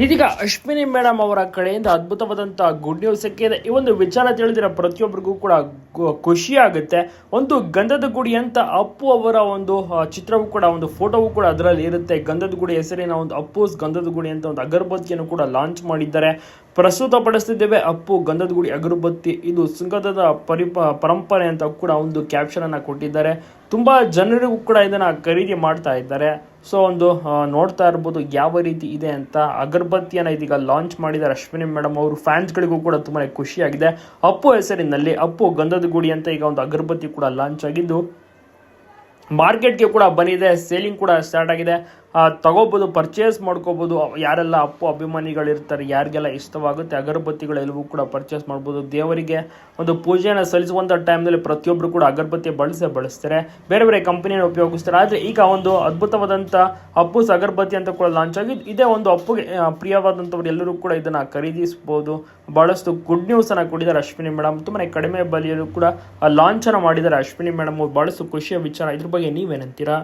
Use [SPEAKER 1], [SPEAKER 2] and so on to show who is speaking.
[SPEAKER 1] ಇದೀಗ ಅಶ್ವಿನಿ ಮೇಡಮ್ ಅವರ ಕಡೆಯಿಂದ ಅದ್ಭುತವಾದಂತಹ ಗುಡ್ ನ್ಯೂಸ್ ಸಿಕ್ಕಿದೆ ಈ ಒಂದು ವಿಚಾರ ತಿಳಿದಿರೋ ಪ್ರತಿಯೊಬ್ಬರಿಗೂ ಕೂಡ ಖುಷಿ ಆಗುತ್ತೆ ಒಂದು ಗಂಧದ ಗುಡಿ ಅಂತ ಅಪ್ಪು ಅವರ ಒಂದು ಚಿತ್ರವೂ ಕೂಡ, ಒಂದು ಫೋಟೋವು ಕೂಡ ಅದರಲ್ಲಿ ಇರುತ್ತೆ. ಗಂಧದ ಗುಡಿ ಹೆಸರಿನ ಒಂದು ಅಪ್ಪುಸ್ ಗಂಧದ ಗುಡಿ ಅಂತ ಒಂದು ಅಗರಬತ್ತಿಯನ್ನು ಕೂಡ ಲಾಂಚ್ ಮಾಡಿದ್ದಾರೆ. ಪ್ರಸ್ತುತ ಪಡಿಸ್ತಿದ್ದೇವೆ ಅಪ್ಪು ಗಂಧದ ಗುಡಿ ಅಗರಬತ್ತಿ. ಇದು ಸುಂಗದ ಪರಿಪ, ಪರಂಪರೆ ಅಂತ ಕೂಡ ಒಂದು ಕ್ಯಾಪ್ಷನ್ ಅನ್ನ ಕೊಟ್ಟಿದ್ದಾರೆ. ತುಂಬಾ ಜನರಿಗೂ ಕೂಡ ಇದನ್ನು ಖರೀದಿ ಮಾಡ್ತಾ ಇದ್ದಾರೆ. ಸೊ ಒಂದು ನೋಡ್ತಾ ಇರ್ಬೋದು ಯಾವ ರೀತಿ ಇದೆ ಅಂತ. ಅಗರಬತ್ತಿಯನ್ನು ಇದೀಗ ಲಾಂಚ್ ಮಾಡಿದ್ದಾರೆ ಅಶ್ವಿನಿ ಮೇಡಮ್ ಅವರು. ಫ್ಯಾನ್ಸ್ಗಳಿಗೂ ಕೂಡ ತುಂಬಾ ಖುಷಿಯಾಗಿದೆ. ಅಪ್ಪು ಹೆಸರಿನಲ್ಲಿ, ಅಪ್ಪು ಗಂಧದ ಗುಡಿ ಅಂತ ಈಗ ಒಂದು ಅಗರಬತ್ತಿ ಕೂಡ ಲಾಂಚ್ ಆಗಿದ್ದು ಮಾರ್ಕೆಟ್ಗೆ ಕೂಡ ಬಂದಿದೆ. ಸೇಲಿಂಗ್ ಕೂಡ ಸ್ಟಾರ್ಟ್ ಆಗಿದೆ. ತಗೋಬೋದು ಪರ್ಚೇಸ್ ಮಾಡ್ಕೋಬೋದು. ಯಾರೆಲ್ಲ ಅಪ್ಪು ಅಭಿಮಾನಿಗಳಿರ್ತಾರೆ, ಯಾರಿಗೆಲ್ಲ ಇಷ್ಟವಾಗುತ್ತೆ ಅಗರಬತ್ತಿಗಳೆಲ್ಲವೂ ಕೂಡ ಪರ್ಚೇಸ್ ಮಾಡ್ಬೋದು. ದೇವರಿಗೆ ಒಂದು ಪೂಜೆಯನ್ನು ಸಲ್ಲಿಸುವಂಥ ಟೈಮ್ನಲ್ಲಿ ಪ್ರತಿಯೊಬ್ಬರು ಕೂಡ ಅಗರಬತ್ತಿ ಬಳಸೇ ಬಳಸ್ತಾರೆ. ಬೇರೆ ಬೇರೆ ಕಂಪನಿಯನ್ನು ಉಪಯೋಗಿಸ್ತಾರೆ. ಆದರೆ ಈಗ ಒಂದು ಅದ್ಭುತವಾದಂಥ ಅಪ್ಪುಸ್ ಅಗರಬತ್ತಿ ಅಂತ ಕೂಡ ಲಾಂಚ್ ಆಗಿದ್ದು ಇದೇ ಒಂದು ಅಪ್ಪುಗೆ ಪ್ರಿಯವಾದಂಥವ್ರು ಎಲ್ಲರೂ ಕೂಡ ಇದನ್ನು ಖರೀದಿಸ್ಬೋದು. ಬಹಳಷ್ಟು ಗುಡ್ ನ್ಯೂಸನ್ನು ಕೊಟ್ಟಿದ್ದಾರೆ ಅಶ್ವಿನಿ ಮೇಡಮ್ ತುಂಬಾ ಕಡಿಮೆ ಬಲಿಯಲ್ಲೂ ಕೂಡ ಲಾಂಚನ್ನು ಮಾಡಿದ್ದಾರೆ ಅಶ್ವಿನಿ ಮೇಡಮ್ ಬಹಳಷ್ಟು ಖುಷಿಯ ವಿಚಾರ. ಇದ್ರ ಬಗ್ಗೆ ನೀವೇನಂತೀರಾ